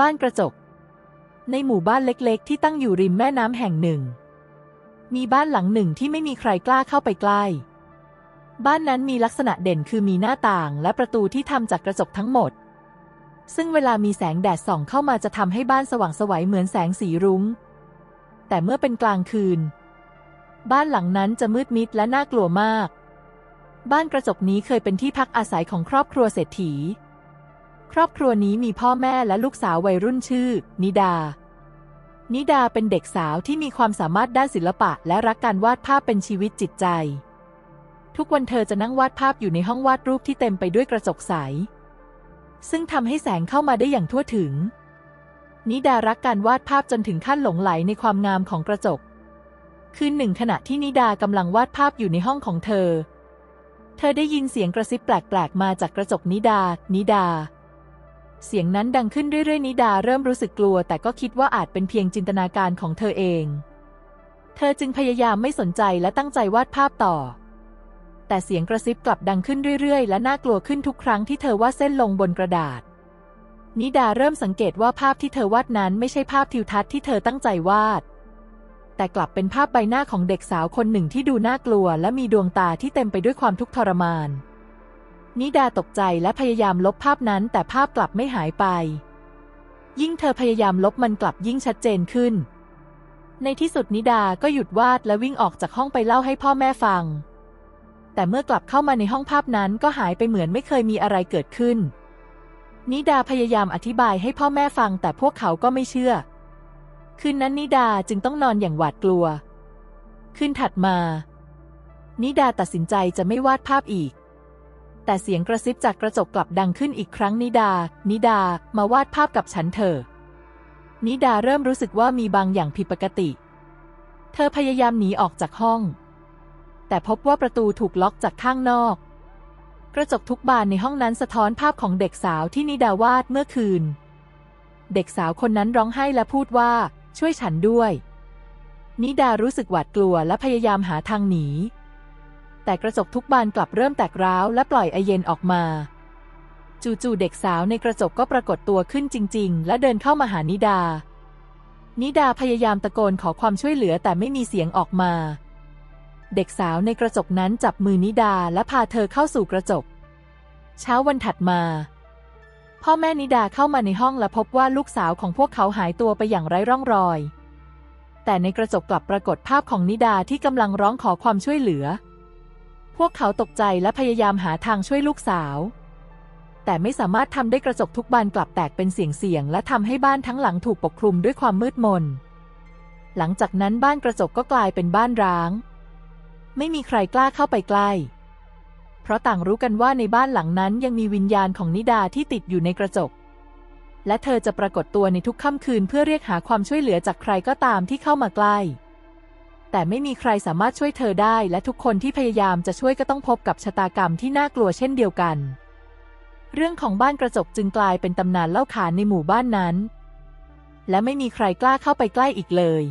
บ้านกระจก ในหมู่บ้านเล็กๆ ที่ตั้งอยู่ริมแม่น้ำแห่งหนึ่ง มีบ้านหลังหนึ่งที่ไม่มีใครกล้าเข้าไปใกล้ บ้านนั้นมีลักษณะเด่นคือมีหน้าต่างและประตูที่ทำจากกระจกทั้งหมด ซึ่งเวลามีแสงแดดส่องเข้ามาจะทำให้บ้านสว่างสวัยเหมือนแสงสีรุง้ง แต่เมื่อเป็นกลางคืน บ้านหลังนั้นจะมืดมิดและน่ากลัวมาก บ้านกระจกนี้เคยเป็นที่พักอาศัยของครอบครัวเศรษฐี ครอบครัวนี้มีพ่อแม่และลูกสาววัยรุ่นชื่อ นิดา นิดาเป็นเด็กสาวที่มีความสามารถด้านศิลปะ และรักการวาดภาพเป็นชีวิตจิตใจ ทุกวันเธอจะนั่งวาดภาพอยู่ในห้องวาดรูปที่เต็มไปด้วยกระจกใส ซึ่งทำให้แสงเข้ามาได้อย่างทั่วถึง นิดารักการวาดภาพจนถึงขั้นหลงไหลในความงามของกระจก คืนหนึ่งขณะที่นิดากำลังวาดภาพอยู่ในห้องของเธอ เธอได้ยินเสียงกระซิบแปลกๆ มาจากกระจกนิดา นิดา เสียงนั้นดังขึ้นเรื่อยๆนิดาเริ่มรู้สึกกลัว แต่ก็คิดว่าอาจเป็นเพียงจินตนาการของเธอเอง เธอจึงพยายามไม่สนใจและตั้งใจวาดภาพต่อ แต่เสียงกระซิบกลับดังขึ้นเรื่อยๆ และน่ากลัวขึ้นทุกครั้งที่เธอวาดเส้นลงบนกระดาษ นิดาเริ่มสังเกตว่าภาพที่เธอวาดนั้นไม่ใช่ภาพทิวทัศน์ที่เธอตั้งใจวาด แต่กลับเป็นภาพใบหน้าของเด็กสาวคนหนึ่งที่ดูน่ากลัว และมีดวงตาที่เต็มไปด้วยความทุกข์ทรมาน นิดาตกใจและพยายามลบภาพนั้นแต่ภาพกลับไม่หายไป ยิ่งเธอพยายามลบมันกลับยิ่งชัดเจนขึ้น ในที่สุดนิดาก็หยุดวาดและวิ่งออกจากห้องไปเล่าให้พ่อแม่ฟัง แต่เมื่อกลับเข้ามาในห้องภาพนั้นก็หายไปเหมือนไม่เคยมีอะไรเกิดขึ้น นิดาพยายามอธิบายให้พ่อแม่ฟังแต่พวกเขาก็ไม่เชื่อ คืนนั้นนิดาจึงต้องนอนอย่างหวาดกลัว คืนถัดมา นิดาตัดสินใจจะไม่วาดภาพอีก แต่เสียงกระซิบจากกระจกกลับดังขึ้นอีกครั้งนิดา นิดา มาวาดภาพกับฉันเถอะ นิดาเริ่มรู้สึกว่ามีบางอย่างผิดปกติ เธอพยายามหนีออกจากห้อง แต่พบว่าประตูถูกล็อกจากข้างนอก กระจกทุกบานในห้องนั้นสะท้อนภาพของเด็กสาวที่นิดาวาดเมื่อคืน เด็กสาวคนนั้นร้องไห้และพูดว่า ช่วยฉันด้วย นิดารู้สึกหวาดกลัวและพยายามหาทางหนี แต่กระจกทุกบานกลับเริ่มแตกร้าวและปล่อยไอเย็นออกมา จู่ๆเด็กสาวในกระจกก็ปรากฏตัวขึ้นจริง ๆ และเดินเข้ามาหานิดา นิดาพยายามตะโกนขอความช่วยเหลือแต่ไม่มีเสียงออกมา เด็กสาวในกระจกนั้นจับมือนิดาและพาเธอเข้าสู่กระจก เช้าวันถัดมา พ่อแม่นิดาเข้ามาในห้องและพบว่าลูกสาวของพวกเขาหายตัวไปอย่างไร้ร่องรอย แต่ในกระจกกลับปรากฏภาพของนิดาที่กำลังร้องขอความช่วยเหลือ พวกเขาตกใจและพยายามหาทางช่วยลูกสาว แต่ไม่สามารถทำได้กระจกทุกบานกลับแตกเป็นเสียงๆและทำให้บ้านทั้งหลังถูกปกคลุมด้วยความมืดมน หลังจากนั้นบ้านกระจกก็กลายเป็นบ้านร้าง ไม่มีใครกล้าเข้าไปใกล้ เพราะต่างรู้กันว่าในบ้านหลังนั้นยังมีวิญญาณของนิดาที่ติดอยู่ในกระจก และเธอจะปรากฏตัวในทุกค่ำคืนเพื่อเรียกหาความช่วยเหลือจากใครก็ตามที่เข้ามาใกล้ แต่ไม่มีใครสามารถช่วยเธอได้ และทุกคนที่พยายามจะช่วยก็ต้องพบกับชะตากรรมที่น่ากลัวเช่นเดียวกัน เรื่องของบ้านกระจกจึงกลายเป็นตำนานเล่าขานในหมู่บ้านนั้น และไม่มีใครกล้าเข้าไปใกล้อีกเลย